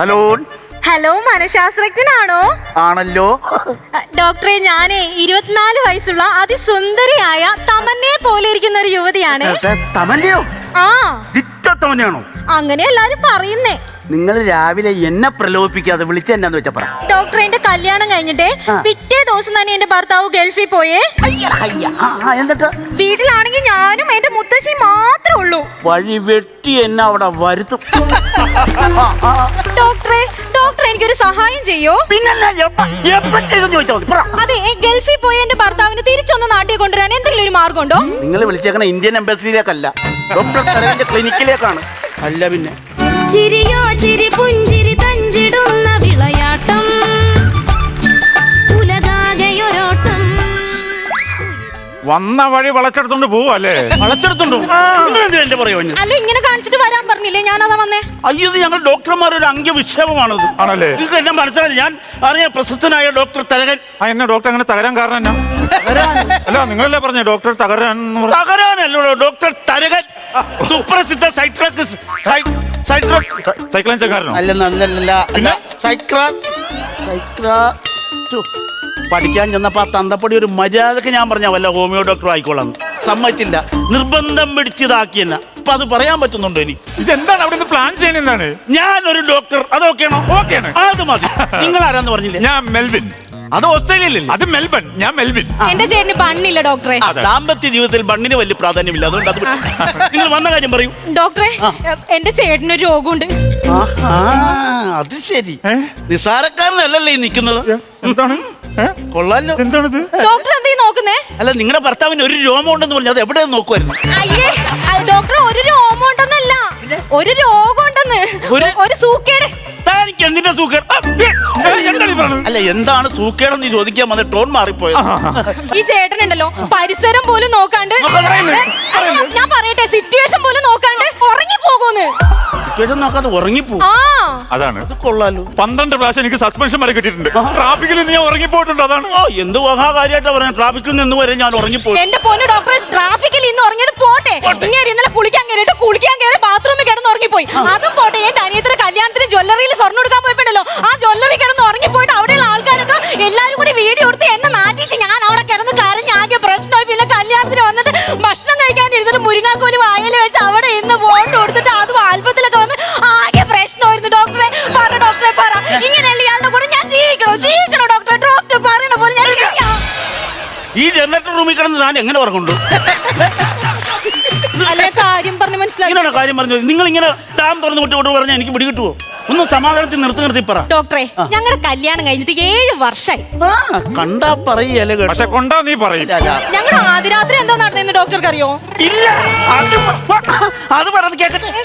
Hello? Hello മനഃശാസ്ത്രജ്ഞനാണോ? ആണല്ലോ. ഡോക്ടറെ ഞാനേ ഇരുപത്തിനാല് വയസ്സുള്ള അതിസുന്ദരിയായ തമന്നയെ പോലെ ഇരിക്കുന്ന ഒരു യുവതിയാണ് തമന്നയോ? ആ. ദിറ്റ തമന്റെയാണോ അങ്ങനെ എല്ലാരും പറയുന്നേ. നിങ്ങൾ രാവിലെ എന്നെ പ്രലോഭിപ്പിക്കാതെ വിളിച്ച എന്നാന്ന് വെച്ചാ പറ. ഡോക്ടറെ എന്റെ കല്യാണം കഴിഞ്ഞിട്ട്. പിറ്റേ ദിവസം തന്നെ എന്റെ ഭർത്താവ് ഗൾഫിൽ പോയേ. എന്നിട്ട്? വീട്ടിലാണെങ്കിൽ ഞാനും എന്റെ മുത്തശ്ശി മാത്രമേ ഉള്ളൂ. വഴി വെട്ടി എന്നെ അവിടെ വരുത്തും. ഡോക്ടറെ ഡോക്ടർ എനിക്കൊരു സഹായം ചെയ്യോ? പിന്നല്ല എപ്പ എപ്പ ചെയ്തെന്ന് ചോദിച്ചാൽ മതി പറ. അതെ ഗൾഫിൽ പോയ എന്റെ ഭർത്താവിനെ തിരിച്ചൊന്ന് നാട്ടിൽ കൊണ്ടുവരാൻ എന്തെങ്കിലും ഒരു മാർഗമുണ്ടോ? നിങ്ങൾ വിളിച്ചേക്കണ ഇന്ത്യൻ എംബസിയിലേക്കല്ല ഡോക്ടർ ക്ലിനിക്കിലേക്കാണ്. അല്ല പിന്നെ. ചിരിയോ ചിരി പുഞ്ചിരി വന്ന വഴി വളച്ചെടുത്തോണ്ട് പോവല്ലേ വളച്ചെടുത്തുണ്ടോ ഡോക്ടർമാർ എന്റെ പറയോ അല്ല ഇങ്ങനെ കാണിച്ചിട്ട് വരാൻ പറഞ്ഞില്ലേ? ഞാൻ അതാ വന്നേ. അയ്യോ ഇത് ഞങ്ങൾ ഡോക്ടർമാരൊരു അംഗവിക്ഷേപമാണത്. ആണല്ലേ? നിങ്ങൾക്ക് എന്നെ മനസ്സിലായി ഞാൻ അറിയാം പ്രശസ്തനായ ഡോക്ടർ തരകൻ. ആ എന്നെ ഡോക്ടർ അങ്ങനെ തകരാൻ കാരണം എന്നാ? അല്ല നിങ്ങളല്ലേ പറഞ്ഞ ഡോക്ടർ തകരാൻ തകരാനല്ലോ ഡോക്ടർ തരകൻ. സുപ്രസിദ്ധ സൈട്രക്കിസ് സൈട്രക് സൈ- സൈക്കിൾ ചെക്കാരനോ അല്ല അല്ലല്ല അല്ല സൈക്രാ സൈക്രാ പഠിക്കാൻ ചെന്നപ്പോ ആ തന്തപ്പടി ഒരു മര്യാദയ്ക്ക് ഞാൻ പറഞ്ഞ വല്ല ഹോമിയോ ഡോക്ടർ ആയിക്കോളാം സമ്മതിച്ചില്ല. നിർബന്ധം പിടിച്ചിതാക്കിയെന്ന അപ്പൊ അത് പറയാൻ പറ്റുന്നുണ്ടോ എനിക്ക് ഇതെന്താണ് അവിടെ നിന്ന് പ്ലാൻ ഞാൻ ഒരു ഡോക്ടർ. അതൊക്കെയാണോ ഓക്കെയാണ്. അത് മതി. നിങ്ങൾ ആരാന്ന് പറഞ്ഞില്ലേ? ഞാൻ മെൽവിൻ. അത് ഓസ്ട്രേലിയയിലല്ലേ? അത് മെൽബൺ. ഞാൻ മെൽവിൻ. എന്റെ ചേട്ടന് ബണ്ണില്ല ഡോക്ടറെ. ആ, ദാമ്പത്യ ജീവിതത്തിൽ ബണ്ണിന് വലിയ പ്രാധാന്യമില്ല. അതുകൊണ്ട് അത് വിട്ടു. നിങ്ങൾ വന്ന കാര്യം പറയൂ. ഡോക്ടറെ എന്റെ ചേട്ടനൊരു രോഗമുണ്ട്. ആഹാ, അത് ശരി. ഏ? നിസാരക്കാരനല്ലല്ലേ ഈ നിൽക്കുന്നത്? എന്താണ്? കൊള്ളാലോ. എന്താണിത് ഡോക്ടർ എന്തീ നോക്കുന്നേ? അല്ല നിങ്ങളുടെ ഭർത്താവിന് ഒരു രോമം ഉണ്ടെന്ന് പറഞ്ഞു അത് എവിടെ നോക്കുമായിരുന്നു അയ്യേ ഡോക്ടർ ഒരു രോമം ഉണ്ടെന്നല്ല. ഒരു രോഗം ഉണ്ടെന്ന്. ഒരു- ഒരു സൂക്കേട്. എന്തിന്റെ സൂക്കേട്? ആ, അല്ല എന്താണ് സൂക്കേടെന്ന് ചോദിക്കാൻ വന്ന ടോൺ മാറിപ്പോയത്? ഈ ചേട്ടനുണ്ടല്ലോ പരിസരം പോലും നോക്കാണ്ട് അല്ല, ഞാൻ പറയട്ടെ സിറ്റുവേഷൻ പോലും നോക്കാണ്ട് ഉറങ്ങി പോകുന്നു. സിറ്റുവേഷൻ നോക്കാതെ ഉറങ്ങിപ്പോ. ആ. അത് അതാണ് കൊള്ളാലോ. പന്ത്രണ്ട് പ്രാവശ്യം എനിക്ക് സസ്പെൻഷൻ വരെ കിട്ടിയിട്ടുണ്ട്. ട്രാഫിക്കിൽ നിന്ന് ഞാൻ ഉറങ്ങിപ്പോയിട്ടുണ്ട് അതാണ്. ഓ എന്ത് മഹാകാര്യായിട്ടാ പറയാൻ ട്രാഫിക്കിൽ നിന്ന് വരെ ഞാൻ ഉറങ്ങിപ്പോയി. എന്റെ പൊന്ന് ഡോക്ടറെ ട്രാഫിക്കിൽ ഇന്ന് ഉറങ്ങിയത് പോട്ടെ. ഇങ്ങനെ ഇന്നലെ കുളിക്കാൻ കയറിയിട്ട് കുളിക്കാൻ കയറി ബാത്റൂമിൽ കിടന്ന് ഉറങ്ങിപ്പോയി. അതും പോട്ടെ എന്റെ അനിയത്തിന്റെ കല്യാണത്തിന് ജ്വല്ലറിയിൽ സ്വർണം എടുക്കാൻ പോയപ്പോഴല്ലോ ആ ജ്വല്ലറി കിടന്ന് ഉറങ്ങിപ്പോയിട്ട് അവിടെയുള്ള ആൾക്കാരൊക്കെ എല്ലാരും കൂടി വീഡിയോ എടുത്ത് എന്നെ നാട്ടിച്ച് ഞാൻ അവിടെ കിടന്ന് കരഞ്ഞ് ആകെ പ്രശ്നമായി. പിന്നെ കല്യാണത്തിന് വന്നിട്ട് ഭക്ഷണം കഴിക്കാൻ ഇരുന്നിട്ട് മുരിങ്ങാക്കോൽ വായല വെച്ച് അവിടെ ഇന്ന് വോട്ട് കൊടുത്തിട്ട് അതും ആൽബത്തിലൊക്കെ വന്ന് ആകെ പ്രശ്നമായിരുന്നു. ഡോക്ടറെ പറ ഡോക്ടറെ പറ. ഇങ്ങനെയുള്ള ഇയാളുടെ കൂടെ ഞാൻ ജീവിക്കണോ? ജീവിക്കണോ ഡോക്ടറെ? ഡോക്ടർ പറയണ പോലെ ഞാൻ ഈ ജനറേറ്റർ റൂമിൽ കിടന്ന് ഞാൻ എങ്ങനെ ഉറങ്ങുണ്ടു? അല്ല കാര്യം പറഞ്ഞു മനസ്സിലാക്കി. കാര്യം പറഞ്ഞു നിങ്ങൾ ഇങ്ങനെ ഡാം തുറന്നു വിട്ട് കൊണ്ട് പറഞ്ഞാൽ എനിക്ക് പിടികിട്ടുവോ ഒന്ന് സമാധാനത്തിൽ നിർത്തി നിർത്തി പറ. ഡോക്ടറെ ഞങ്ങളുടെ കല്യാണം കഴിഞ്ഞിട്ട് ഏഴ് വർഷമായി കണ്ടാ പറയല്ലേ പക്ഷെ കൊണ്ടാ നീ പറയും. ഇല്ല, ആദ്യ രാത്രി എന്താ നടന്നെന്ന് ഡോക്ടർക്ക് അറിയോ ഇല്ല അത് പ- അത് പറഞ്ഞത് കേക്കട്ടെ.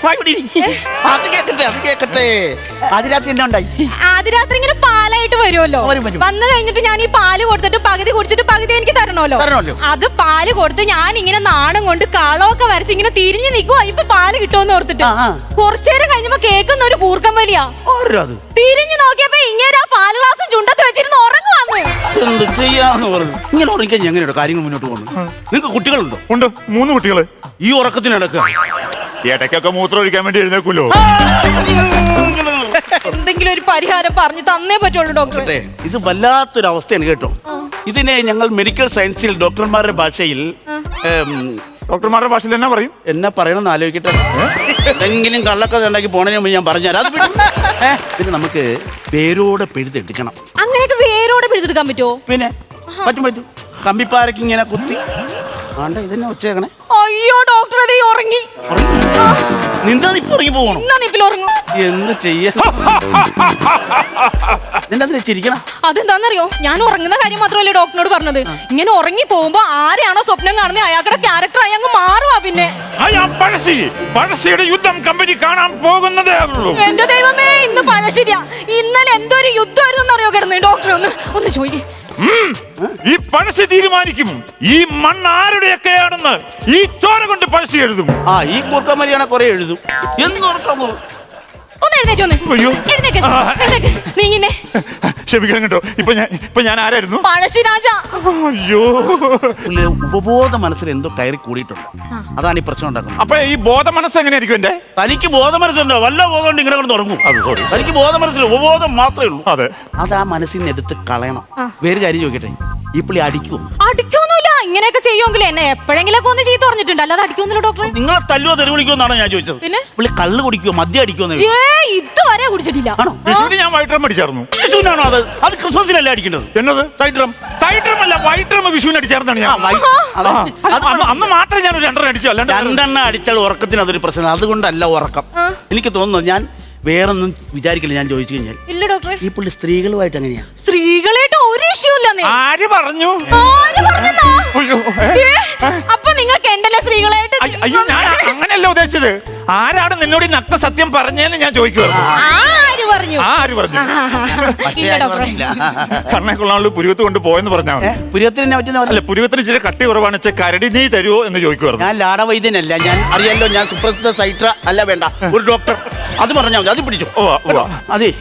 അത് കേക്കട്ടെ അത് കേക്കട്ടെ. അതിനകത്ത് എന്നെ ഉണ്ടായി. ആദ്യരാത്രി ഇങ്ങനെ പാലായിട്ട് വരുമല്ലോ. വരും, വരും. വന്നു കഴിഞ്ഞിട്ട് ഞാൻ ഈ പാൽ കൊടുത്തിട്ട് പകുതി കുടിച്ചിട്ട് പകുതി എനിക്ക് തരണമല്ലോ. തരണമല്ലോ. അത് പാൽ കൊടുത്ത് ഞാൻ ഇങ്ങനെ നാണം കൊണ്ട് കളമൊക്കെ വരച്ച് ഇങ്ങനെ തിരിഞ്ഞു നിൽക്കുവാ ഇപ്പൊ പാൽ കിട്ടുമെന്ന് ഓർത്തിട്ട്. ആ, ആ. കുറച്ചേരം കഴിഞ്ഞപ്പോ കേൾക്കുന്ന ഒരു കൂർക്കം വലിയാ. ആരാ അത്? തിരിഞ്ഞു നോക്കിയപ്പോ ഇങ്ങനെ ആ പാൽ ഗ്ലാസ് ചുണ്ടത്ത് വെച്ചിരുന്ന് എന്ത് ചെയ്യാന്ന് പറഞ്ഞു. ഇങ്ങനെ ഉറങ്ങിക്കാൻ എങ്ങനെയാണ് കാര്യങ്ങൾ മുന്നോട്ട് പോകുന്നത് നിങ്ങൾക്ക് കുട്ടികളുണ്ടോ? ഉണ്ട്. മൂന്ന് കുട്ടികൾ ഈ ഉറക്കത്തിനിടക്ക് ഇടയ്ക്കൊക്കെ മൂത്രം ഒഴിക്കാൻ വേണ്ടി എഴുന്നേക്കുമല്ലോ എന്തെങ്കിലും ഒരു പരിഹാരം പറഞ്ഞു തന്നേ പറ്റുള്ളൂ ഡോക്ടർ ഇത് വല്ലാത്തൊരു അവസ്ഥയാണ് കേട്ടോ. ഇതിനെ ഞങ്ങൾ മെഡിക്കൽ സയൻസിൽ ഡോക്ടർമാരുടെ ഭാഷയിൽ ഡോക്ടർമാരുടെ ഭാഷയിൽ എന്നാ പറയും? എന്നാ പറയണമെന്ന് ആലോചിക്കട്ടെ. എന്തെങ്കിലും കള്ളക്കഥ ഉണ്ടാക്കി പോണതിന് മുമ്പ് ഞാൻ പറഞ്ഞുതരാം. അത്. പിന്നെ നമുക്ക് പേരോടെ പിഴുതെടുക്കണം വേരോടെ പിടിച്ചെടുക്കാൻ പറ്റുമോ? പിന്നെ പറ്റും പറ്റും. കമ്പിപ്പാരക്ക് ഇങ്ങനെ കുത്തി. ആണ്ട ഉച്ചേക്കണേ അയ്യോ ഡോക്ടർ അതേ ഉറങ്ങി. നിന്നാണ് ഇപ്പൊ ഉറങ്ങി പോകണം? എന്നാ നിപ്പിൽ ഉറങ്ങും? എന്ത് ചെയ്യാ. നിന്റെ അതിനെ ചിരിക്കണം അതെന്താന്നറിയോ? ഞാൻ ഉറങ്ങുന്ന കാര്യം മാത്രമല്ലേ ഡോക്ടറിനോട് പറഞ്ഞത്. ഇങ്ങനെ ഉറങ്ങി പോകുമ്പോ ആരെയാണോ സ്വപ്നം കാണുന്നത് അയാളുടെ ക്യാരക്ടർ ആയി അങ്ങ് മാറുവാ പിന്നെ. പഴശ്ശി. പഴശ്ശിയുടെ യുദ്ധം കമ്പനി കാണാൻ പോകുന്നതേ ഉള്ളൂ. എന്റെ ദൈവമേ ഇന്ന് പഴശ്ശിരിയാ ഇന്നലെ എന്തോ ഒരു യുദ്ധമായിരുന്നു അറിയോ കിടന്ന്? ഡോക്ടർ ഒന്ന് ഒന്ന് ചോദിക്കേ. ഈ പഴശ്ശി തീരുമാനിക്കും. ഈ മണ്ണ് ആരുടെയൊക്കെയാണെന്ന് ഈ ചോര കൊണ്ട് പഴശ്ശി എഴുതും. ആ ഈ കൂർക്കമരിയാണെ കുറെ എഴുതും. എന്ന് ഉറക്കാൻ പോകും ഒന്ന് എഴുന്നേറ്റ് ഒന്ന് അയ്യോ. എഴുന്നേക്ക് എഴുന്നേക്ക് നീങ്ങിന്നെ. ക്ഷമിക്കണം കേട്ടോ. ഇപ്പൊ ഞാൻ ഇപ്പൊ ഞാൻ ആരായിരുന്നു? പഴശ്ശിരാജ അയ്യോ. ഉപബോധ മനസ്സിൽ എന്തോ കയറി കൂടിയിട്ടുണ്ട്. അതാണ് ഈ പ്രശ്നം ഉണ്ടാക്കുന്നത്. അപ്പൊ ഈ ബോധ മനസ്സ് എങ്ങനെയായിരിക്കും എന്റെ തനിക്ക് ബോധ മനസ്സുണ്ടോ വല്ല ബോധം ഇങ്ങനെ കൊണ്ട് അത് sorry. തനിക്ക് ബോധ മനസ്സിൽ ഉപബോധം മാത്രമേ ഉള്ളൂ. അതെ. അത് ആ മനസ്സിൽ നിന്ന് എടുത്ത് കളയണം. വേറെ കാര്യം ചോദിക്കട്ടെ? ഈ പുള്ളി അടിക്കുമോ ഇങ്ങനെയൊക്കെ ചെയ്യുമെങ്കിൽ എന്നെ എപ്പോഴെങ്കിലും ഒന്ന് ചെയ്ത് പറഞ്ഞിട്ടുണ്ട്. അല്ലാതെ അടിക്കുമെന്നല്ലോ ഡോക്ടറെ നിങ്ങളെ തല്ലുവോ തെരുവ് വിളിക്കുമെന്നാണ് ഞാൻ ചോദിച്ചത്. പിന്നെ? പുള്ളി കള്ള് കുടിക്കുമോ മദ്യം അടിക്കുമോ ഏ ഇതുവരെ കുടിച്ചിട്ടില്ല. ആണോ? വിഷുവിന് ഞാൻ വൈട്രം അടിച്ചായിരുന്നു. വിഷുവിനാണോ അത്? അത് ക്രിസ്മസിലല്ല അടിക്കേണ്ടത്? എന്നത്? സൈഡ്രം സൈഡ്രം അല്ല വൈട്രം വിഷുവിന് അടിച്ചായിരുന്നാണ് ഞാൻ. അത്. ആ, അത് അന്ന് അന്ന് മാത്രമേ ഞാൻ ഒരു രണ്ടെണ്ണം അടിച്ചു അല്ലാണ്ട് രണ്ടെണ്ണം അടിച്ചാൽ ഉറക്കത്തിന് അതൊരു പ്രശ്നം. അതുകൊണ്ടല്ല ഉറക്കം. ആ. എനിക്ക് തോന്നുന്നു ഞാൻ വേറൊന്നും വിചാരിക്കില്ല ഞാൻ ചോദിച്ചു കഴിഞ്ഞാൽ. ഇല്ല ഡോക്ടറെ ഈ പുള്ളി സ്ത്രീകളുമായിട്ട് എങ്ങനെയാ? സ്ത്രീകളായിട്ട് ഒരു ഇഷ്യൂ ഇല്ലെന്നേ ആര് പറഞ്ഞു? ആര് പറഞ്ഞെന്നാ? അപ്പൊ നിങ്ങൾക്ക് ഉണ്ടല്ലോ സ്ത്രീകളായിട്ട് അയ്യോ ഞാൻ അങ്ങനെയല്ല ഉദ്ദേശിച്ചത്. ആരാണ് നിന്നോട് ഈ നഗ്ന സത്യം പറഞ്ഞേന്ന് ഞാൻ ചോദിക്കുവായിരുന്നു. ആര് പറഞ്ഞു? ആ ആര് പറഞ്ഞു? ഇല്ല ഡോക്ടറെ. കണ്ണെ കൊള്ളാനുള്ള പുരുവത്ത് കൊണ്ട് പോയെന്ന് പറഞ്ഞാൽ മതി. പുരിയത്തിന് പറ്റുന്ന അല്ല പുരുവത്തിന് ചില കട്ടി കുറവാണ്. വെച്ചാൽ കരടി നീ തരുമോ എന്ന് ചോദിക്കുവായിരുന്നു. ഞാൻ ലാടവൈദ്യനല്ല ഞാൻ അറിയാലോ ഞാൻ സുപ്രസിദ്ധ സൈട്ര അല്ല വേണ്ട. ഒരു ഡോക്ടർ. അത് പറഞ്ഞാൽ മതി അത് പിടിച്ചു. ഉവ്വ, ഉവ്വ. അതെ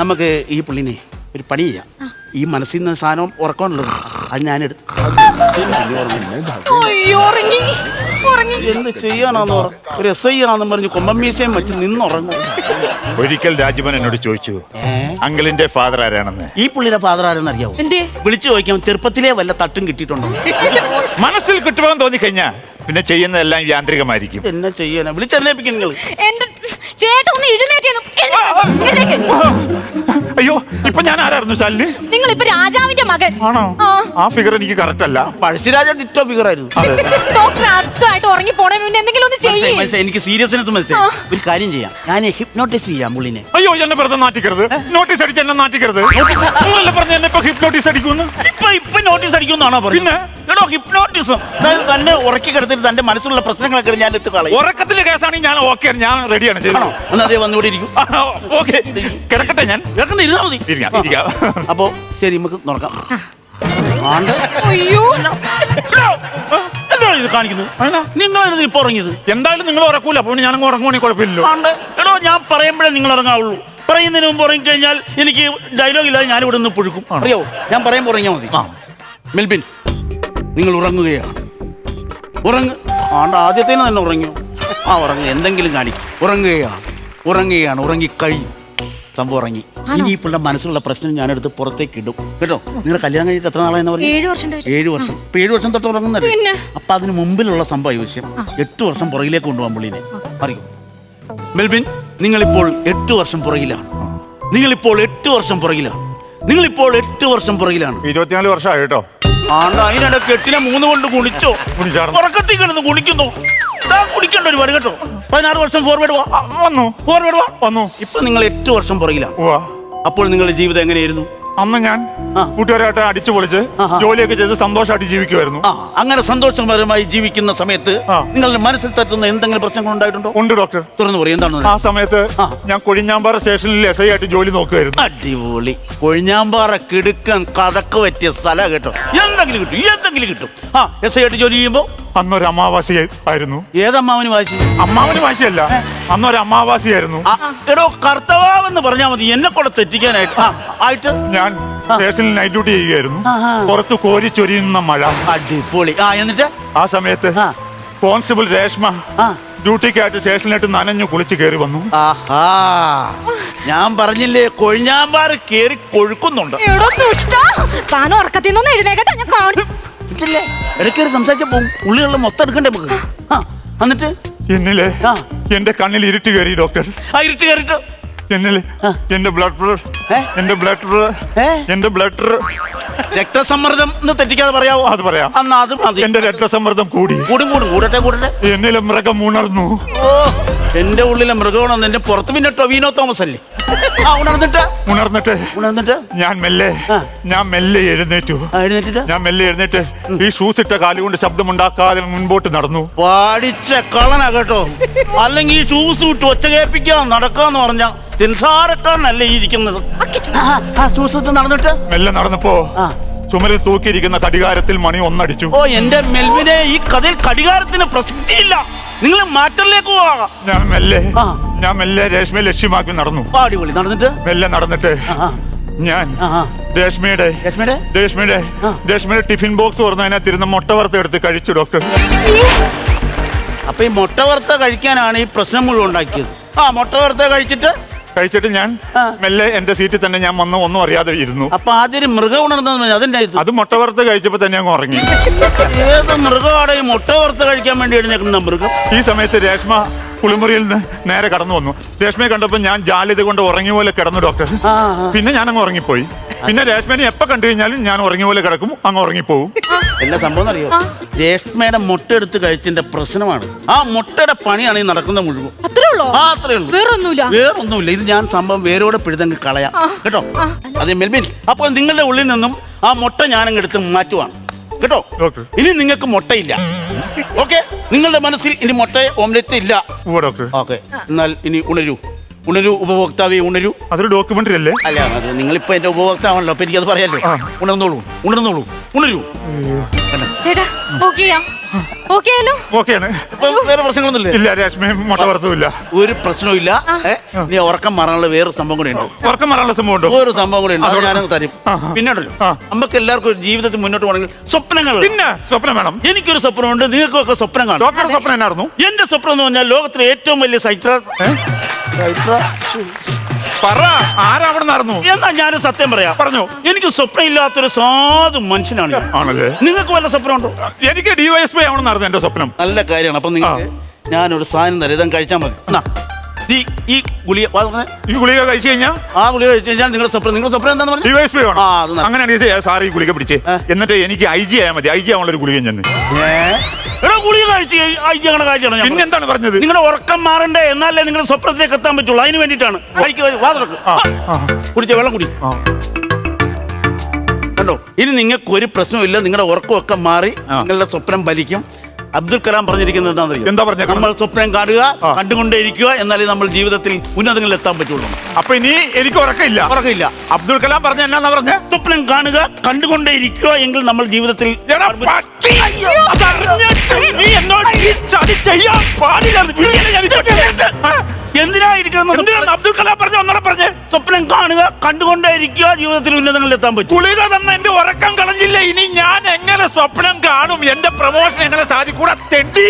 നമുക്ക് ഈ പുള്ളിനെ ഒരു പണി ചെയ്യാം. ഈ മനസ്സിൽ നിന്ന് സാധനം ഉറക്കമുള്ളത് അത് ഞാൻ എടുത്ത് അയ്യോ ഉറങ്ങി. ഉറങ്ങി. എന്ത് ചെയ്യാനാന്ന് ഒരു എസ് ഐ ആണെന്ന് പറഞ്ഞ് കൊമ്പമ്മീശയും വെച്ച് നിന്നുറങ്ങും. ഒരിക്കൽ രാജീവൻ എന്നോട് ചോദിച്ചു അങ്കിളിന്റെ ഫാദർ ആരാണെന്ന്? ഈ പുള്ളിയുടെ ഫാദർ ആരെന്ന് അറിയാവോ? എന്തേ? വിളിച്ചു ചോദിക്കാം ചെറുപ്പത്തിലേ വല്ല തട്ടും കിട്ടിയിട്ടുണ്ടോ? മനസ്സിൽ കിട്ടുമെന്ന് തോന്നിക്കഴിഞ്ഞാ പിന്നെ ചെയ്യുന്നതെല്ലാം യാന്ത്രികമായിരിക്കും. എന്നെ ചെയ്യാനാ വിളിച്ചെന്നേപ്പിക്കും നിങ്ങൾ എന്റെ ചേട്ടൻ ഒന്ന്. അയ്യോ ഇപ്പൊ ഞാൻ ആരായിരുന്നു ശാലിനി? നിങ്ങൾ ഇപ്പൊ രാജാവിന്റെ മകൻ. ആണോ? ആ. ഫിഗർ എനിക്ക് കറക്റ്റ് അല്ല. പഴശ്ശിരാജ ഡിറ്റോ ഫിഗർ ആയിരുന്നു. ഡോക്ടർ അടുത്തായിട്ട് ഉറങ്ങി പോണേ എന്തെങ്കിലും ഒന്ന് ചെയ്യേ. എനിക്ക് സീരിയസ്നെസ് മനസ്സിലായി. ഒരു കാര്യം ചെയ്യാം. ഞാൻ ഹിപ്നോട്ടിസ് ചെയ്യാം പുള്ളിനെ. അയ്യോ എന്നെ വെറുതെ നാട്ടിക്കരുത് നോട്ടീസ് അടിച്ച് എന്നെ നാട്ടിക്കരുത് നിങ്ങളല്ലേ പറഞ്ഞ എന്നെ ഇപ്പൊ ഹിപ്നോട്ടീസ് അടിക്കുന്നു ഇപ്പൊ ഇപ്പൊ നോട്ടീസ് അടിക്കുന്നാണോ പിന്നെ? എടോ ഹിപ്നോട്ടിസം അതായത് തന്നെ ഉറക്കി കിടത്തിട്ട് തന്റെ മനസ്സിലുള്ള പ്രശ്നങ്ങളൊക്കെ ഞാൻ എത്തി കളയും. ഉറക്കത്തിന്റെ കേസാണെങ്കിൽ ഞാൻ ഓക്കെ ഞാൻ റെഡിയാണ് ആണോ എന്നാ അതേ വന്നുകൂടി ഇരിക്കും. ഓക്കെ കിടക്കട്ടെ ഞാൻ. ഇറക്കുന്ന ഇരുന്നാ മതി. ഇരിക്കാം. അപ്പോ ശരി നമുക്ക് നോക്കാം. ആണ്ട്. അയ്യോ. ഇത് കാണിക്കുന്നത്? നിങ്ങളാണ് ഇപ്പൊ ഉറങ്ങിയത് എന്തായാലും നിങ്ങൾ ഉറക്കൂല. അപ്പോൾ ഞാൻ ഉറങ്ങുവാണെങ്കിൽ കുഴപ്പമില്ലല്ലോ. എടോ ഞാൻ പറയുമ്പോഴേ നിങ്ങൾ ഇറങ്ങാവുള്ളൂ പറയുന്നതിന് മുമ്പ് ഉറങ്ങിക്കഴിഞ്ഞാൽ എനിക്ക് ഡയലോഗ് ഇല്ലാതെ ഞാൻ ഇവിടെ നിന്ന് പുഴുക്കും അറിയോ ഞാൻ പറയുമ്പോൾ ഉറങ്ങിയാൽ മതി. മെൽബിൻ നിങ്ങൾ ഉറങ്ങുകയാണ്. ഉറങ്ങ്. ആണ്ട് ആദ്യത്തേന് തന്നെ ഉറങ്ങിയോ? ആ ഉറങ്ങുക എന്തെങ്കിലും കാണിക്കും. ഉറങ്ങുകയാണ്. ഉറങ്ങുകയാണ്. ഉറങ്ങിക്കഴിഞ്ഞു സംഭവം ഇറങ്ങി ഇനി ഇപ്പോഴുള്ള മനസ്സിലുള്ള പ്രശ്നം ഞാനെടുത്ത് പുറത്തേക്ക് ഇടും. കേട്ടോ? നിങ്ങൾ കല്യാണം കഴിഞ്ഞിട്ട് എത്ര നാളായെന്ന് പറഞ്ഞു? ഏഴു വർഷം. ഏഴ് വർഷം. ഇപ്പൊ ഏഴ് വർഷം തൊട്ട് ഉറങ്ങുന്നല്ലേ? അപ്പൊ അതിന് മുമ്പിലുള്ള സംഭവം ഈ വിഷയം. എട്ട് വർഷം പുറകിലേക്ക് കൊണ്ടുപോകാൻ പുള്ളിനെ. പറയൂ. മെൽബിൻ നിങ്ങളിപ്പോൾ എട്ട് വർഷം പുറകിലാണ്. നിങ്ങളിപ്പോൾ എട്ട് വർഷം പുറകിലാണ്. നിങ്ങളിപ്പോൾ എട്ട് വർഷം പുറകിലാണ്. ഇരുപത്തിനാല് വർഷമായി കേട്ടോ. ആണ്ട് അതിനിടയ്ക്ക് എട്ടിനെ മൂന്ന് കൊണ്ട് കുണിച്ചോ. ഉറക്കത്തിൽ കിടന്ന് കുണിക്കുന്നു താൻ കുടിക്കേണ്ട ഒരു കേട്ടോ. പതിനാറ് വർഷം ഫോർവേഡ് വന്നു. ഫോർവേഡ് വന്നു. ഇപ്പൊ നിങ്ങൾ എട്ട് വർഷം പുറകിലാണ്. അപ്പോൾ നിങ്ങളുടെ ജീവിതം എങ്ങനെയായിരുന്നു? അന്ന് ഞാൻ. കൂട്ടുകാരായിട്ട് അടിച്ചു പൊളിച്ച് ജോലിയൊക്കെ ചെയ്ത് സന്തോഷമായിട്ട് ജീവിക്കുമായിരുന്നു അങ്ങനെ സന്തോഷപരമായി ജീവിക്കുന്ന സമയത്ത് നിങ്ങളുടെ മനസ്സിൽ തട്ടുന്ന എന്തെങ്കിലും പ്രശ്നങ്ങൾ ഉണ്ടായിട്ടുണ്ടോ? ഉണ്ട് ഡോക്ടർ തുറന്നു പറയും എന്താണ്? ആ സമയത്ത് ഞാൻ കൊഴിഞ്ഞാമ്പാറ സ്റ്റേഷനിൽ എസ് ഐ ആയിട്ട് ജോലി നോക്കുമായിരുന്നു അടിപൊളി. കൊഴിഞ്ഞാമ്പാറ കിടുക്കൻ കഥക്ക് പറ്റിയ സ്ഥലം കേട്ടോ. എന്തെങ്കിലും കിട്ടും എന്തെങ്കിലും കിട്ടും. ആ എസ് ഐ ആയിട്ട് ജോലി ചെയ്യുമ്പോ അന്നൊരു അമാവാസി ആയിരുന്നു. ഏതമ്മാവന് വാശി? അമ്മാവന് വാശിയല്ല അന്നൊരു അമാവാസിയായിരുന്നു. ആ, എടോ കർത്തവാവെന്ന് പറഞ്ഞാൽ മതി. എന്നെ കൂടെ തെറ്റിക്കാനായിട്ട്. ആ ആയിട്ട്? ഞാൻ സ്റ്റേഷനിൽ നൈറ്റ് ഡ്യൂട്ടി ചെയ്യുകയായിരുന്നു. ആഹാ. പുറത്ത് കോരി ചൊരിയുന്ന മഴ. അടിപൊളി. ആ എന്നിട്ട്? ആ സമയത്ത് ആ. കോൺസ്റ്റബിൾ രേഷ്മ ആ. ഡ്യൂട്ടിക്കായിട്ട് സ്റ്റേഷനിലായിട്ട് നനഞ്ഞു കുളിച്ച് കയറി വന്നു. ആഹാ. ഞാൻ പറഞ്ഞില്ലേ കൊഴിഞ്ഞാമ്പാറ് കേറി കൊഴുക്കുന്നുണ്ട്. എടോ ദുഷ്ടാ. താൻ ഉറക്കത്തിൽ നിന്നൊന്നും എഴുന്നേക്കട്ടെ ഞാൻ കാണും. ഇല്ലേ? ഇടയ്ക്കേറി സംസാരിച്ച പോകും ഉള്ളിലുള്ള മൊത്തം എടുക്കണ്ടേ നമുക്ക്? ആ. എന്നിട്ട്? എന്നിലെ ആ. എന്റെ കണ്ണിൽ ഇരുട്ട് കയറി ഡോക്ടർ. ആ ഇരുട്ട് കയറിട്ട്. എന്നിലെ എന്റെ ബ്ലഡ് പ്രഷർ ഏ? എന്റെ ബ്ലഡ് പ്രഷർ ഏ? എന്റെ ബ്ലഡ് പ്രഷർ. രക്തസമ്മർദ്ദം എന്ന് തെറ്റിക്കാതെ പറയാവോ? അത് പറയാം. അന്ന് അത് മതി. എന്റെ രക്തസമ്മർദ്ദം കൂടി. കൂടും കൂടും കൂടട്ടെ കൂടട്ടെ. എന്നിലെ മൃഗം ഉണർന്നു. ഓ എന്റെ ഉള്ളിലെ മൃഗമാണെന്ന് എന്റെ പുറത്ത് പിന്നെ ടൊവിനോ തോമസ് അല്ലേ ആ ഉണർന്നിട്ട്? ഉണർന്നിട്ട്. ഉണർന്നിട്ട്? ഞാൻ മെല്ലെ ഞാൻ മെല്ലെ എഴുന്നേറ്റു. എഴുന്നേറ്റിട്ട്? ഞാൻ മെല്ലെ എഴുന്നേറ്റ് ഈ ഷൂസ് ഇട്ട കാലുകൊണ്ട് ശബ്ദമുണ്ടാക്കാതെ മുൻപോട്ട് നടന്നു. പാടിച്ച കളനാ കേട്ടോ. അല്ലെങ്കിൽ ഈ ഷൂസ് ഇട്ട് ഒച്ച കേൾപ്പിക്കാൻ നടക്കാന്ന് പറഞ്ഞ നിൻസാരക്കാരനല്ലേ ഈ ഇരിക്കുന്നത്. ഷൂസ് ഇട്ട് നടന്നിട്ട്? മെല്ലെ നടന്നപ്പോ ചുമരിൽ തൂക്കിയിരിക്കുന്ന കടികാരത്തിൽ മണി ഒന്നടിച്ചു. ഓ എന്റെ മെൽവിനെ ഈ കഥയിൽ കടികാരത്തിന് പ്രസക്തിയില്ല. നിങ്ങൾ മാറ്ററിലേക്ക് പോവാ ഞാൻ മെല്ലെ ആ. ഞാൻ മെല്ലെ രേഷ്മയെ ലക്ഷ്യമാക്കി നടന്നു പാടിപൊളി നടന്നിട്ട് മെല്ലെ നടന്നിട്ട് ആ. ഞാൻ ആ ആ. രേഷ്മയുടെ രശ്മിയുടെ രേഷ്മയുടെ ആ. രേഷ്മയുടെ ടിഫിൻ ബോക്സ് തുറന്ന് അതിനകത്തിരുന്ന് മുട്ട വറുത്ത് എടുത്ത് കഴിച്ചു ഡോക്ടർ അപ്പൊ ഈ മുട്ട വറുത്ത കഴിക്കാനാണ് ഈ പ്രശ്നം മുഴുവൻ ഉണ്ടാക്കിയത് ആ മുട്ട വറുത്ത കഴിച്ചിട്ട് കഴിച്ചിട്ട് ഞാൻ മെല്ലെ എന്റെ സീറ്റിൽ തന്നെ ഞാൻ വന്ന് ഒന്നും അറിയാതെ ഇരുന്നു. അപ്പൊ ആദ്യം ഒരു മൃഗം ഉണർന്നു അതിന്റെ ഇത് അത് മുട്ട വറുത്ത് കഴിച്ചപ്പോ തന്നെ അങ്ങ് ഉറങ്ങി. ഏത് മൃഗമാണ് ഈ മുട്ട വറുത്ത് കഴിക്കാൻ വേണ്ടി എഴുന്നേക്കുന്ന മൃഗം? ഈ സമയത്ത് രേഷ്മ കുളിമുറിയിൽ നിന്ന് നേരെ കടന്നു വന്നു. രേഷ്മയെ കണ്ടപ്പോൾ ഞാൻ ജാലിത കൊണ്ട് ഉറങ്ങി പോലെ കിടന്നു ഡോക്ടർ. ആ, ആ. പിന്നെ ഞാൻ അങ്ങ് ഉറങ്ങിപ്പോയി. പിന്നെ രേഷ്മനെ എപ്പോ കണ്ടു കഴിഞ്ഞാലും ഞാൻ ഉറങ്ങി പോലെ കിടക്കും അങ്ങ് ഉറങ്ങിപ്പോവും. എല്ലാ സംഭവം അറിയോ രേഷ്മയുടെ മുട്ട എടുത്ത് കഴിച്ചതിന്റെ പ്രശ്നമാണ്. ആ മുട്ടയുടെ പണിയാണ് ഈ നടക്കുന്ന മുഴുവൻ. അത്രേ ഉള്ളോ? ആ അത്രേ ഉള്ളൂ. വേറൊന്നുമില്ല. വേറൊന്നുമില്ല. ഇത് ഞാൻ സംഭവം വേരോടെ പിഴുതങ്ങ് കളയാം. കേട്ടോ? അതെ മെൽബിൻ. അപ്പോൾ നിങ്ങളുടെ ഉള്ളിൽ നിന്നും ആ മുട്ട ഞാനങ്ങ് എടുത്ത് മാറ്റുവാണ്. കേട്ടോ? ഇനി നിങ്ങൾക്ക് മുട്ടയില്ല. ഓക്കെ? നിങ്ങളുടെ മനസ്സിൽ ഇനി മുട്ട ഓംലെറ്റ് ഇല്ല. ഓ ഡോക്ടർ. ഓക്കെ. എന്നാൽ ഇനി ഉണരൂ. ഉണരൂ ഉപഭോക്താവേ ഉണരു. അതൊരു ഡോക്യുമെന്ററി അല്ലേ? അല്ല അത് നിങ്ങളിപ്പോ എന്റെ ഉപഭോക്താവാണല്ലോ അപ്പൊ എനിക്കത് പറയാലോ. ഉണർന്നോളൂ ഉണർന്നോളൂ ഉണരൂ. ചേട്ടാ ഓക്കെ ചെയ്യാം വേറെ പ്രശ്നങ്ങളൊന്നുമില്ല. ഒരു പ്രശ്നവും നീ? ഉറക്കം മാറാനുള്ള വേറെ സംഭവം കൂടെ ഉണ്ട്. ഉറക്കം മാറാനുള്ള സംഭവം ഉണ്ടോ? ഒരു സംഭവം കൂടെ ഉണ്ട്. അത് തരും. ആഹാ. പിന്നെ നമുക്ക് എല്ലാവർക്കും ഒരു ജീവിതത്തിൽ മുന്നോട്ട് പോകണമെങ്കിൽ സ്വപ്നങ്ങൾ. പിന്നെ സ്വപ്നം വേണം. എനിക്കൊരു സ്വപ്നമുണ്ട്. നിങ്ങൾക്കൊക്കെ സ്വപ്നം കാണും. സ്വപ്നം എന്നായിരുന്നു? എന്റെ സ്വപ്നം എന്ന് പറഞ്ഞാൽ ലോകത്തിലെ ഏറ്റവും വലിയ സൈത്ര പറ ആരാ അവിടെ നിന്നായിരുന്നു എന്നാ ഞാൻ സത്യം പറയാം. പറഞ്ഞോ. എനിക്ക് സ്വപ്നം ഇല്ലാത്തൊരു സാധു മനുഷ്യനാണ് ഞാൻ. ആണല്ലേ? നിങ്ങൾക്ക് വല്ല സ്വപ്നമുണ്ടോ? എനിക്ക് ഡിവൈഎസ്പി ആവണമെന്നായിരുന്നു എന്റെ സ്വപ്നം. നല്ല കാര്യമാണ്. അപ്പൊ നിങ്ങൾക്ക് ഞാനൊരു സാധനം തരാം. ഇതങ്ങ് കഴിച്ചാൽ മതി. എന്നാ ഈ ഈ ഗുളിക വാ തുറന്നേ. ഈ ഗുളിക കഴിച്ചു കഴിഞ്ഞാൽ ആ ഗുളിക കഴിച്ചു കഴിഞ്ഞാൽ നിങ്ങളുടെ സ്വപ്നം നിങ്ങളുടെ സ്വപ്നം എന്താന്ന് പറഞ്ഞു? ഡിവൈഎസ്പി വേണം. ആ, അത് നല്ല- അങ്ങനെയാണെങ്കിൽ സാർ ഈ ഗുളിക പിടിച്ചേ. എന്നിട്ട് എനിക്ക് ഐ ജി ആയാൽ മതി. ഐ ജി ആവാനുള്ള ഒരു ഗുളിക ഞാൻ എടാ ഗുളിക കഴിച്ച് അങ്ങനെ കാര്യമാണ് ഞാൻ പിന്നെ എന്താണ് പറഞ്ഞത്? നിങ്ങളുടെ ഉറക്കം മാറണ്ടേ എന്നാലേ നിങ്ങളുടെ സ്വപ്നത്തിലേക്ക് എത്താൻ പറ്റുള്ളൂ. അതിന് വേണ്ടിയിട്ടാണ്. കഴിക്ക് കഴിക്ക്. വാ തുറക്ക്. ആ, ആ, കുടിച്ച വെള്ളം കുടി. ആ. കണ്ടോ? ഇനി നിങ്ങൾക്ക് ഒരു പ്രശ്നമില്ല നിങ്ങളുടെ ഉറക്കമൊക്കെ മാറി ആ. നിങ്ങളുടെ സ്വപ്നം ഫലിക്കും. അബ്ദുൽ കലാം പറഞ്ഞിരിക്കുന്നത് എന്താണെന്നറിയോ? എന്താ പറഞ്ഞത് നമ്മൾ സ്വപ്നം കാണുക. കണ്ടുകൊണ്ടേയിരിക്കുക എന്നാലേ നമ്മൾ ജീവിതത്തിൽ ഉന്നതങ്ങളിൽ എത്താൻ പറ്റുള്ളൂ. അപ്പൊ ഇനി എനിക്ക് ഉറക്കമില്ല. ഉറക്കമില്ല. അബ്ദുൽ കലാം പറഞ്ഞ എന്നാ പറഞ്ഞ? സ്വപ്നം കാണുക കണ്ടുകൊണ്ടേയിരിക്കുക എങ്കിൽ നമ്മൾ ജീവിതത്തിൽ എന്തിനായിരിക്കണം അബ്ദുൽ കലാം പറഞ്ഞ? ഒന്നൂടെ പറഞ്ഞേ. സ്വപ്നം കാണുക കണ്ടുകൊണ്ടേയിരിക്കുക ജീവിതത്തിൽ ഉന്നതങ്ങളിൽ എത്താൻ പറ്റും. കുളിക തന്ന എന്റെ ഉറക്കം കളഞ്ഞില്ല ഇനി? ഞാൻ എങ്ങനെ സ്വപ്നം കാണും? എന്റെ പ്രൊമോഷൻ എങ്ങനെ സാധിക്കൂടാ തെണ്ടി.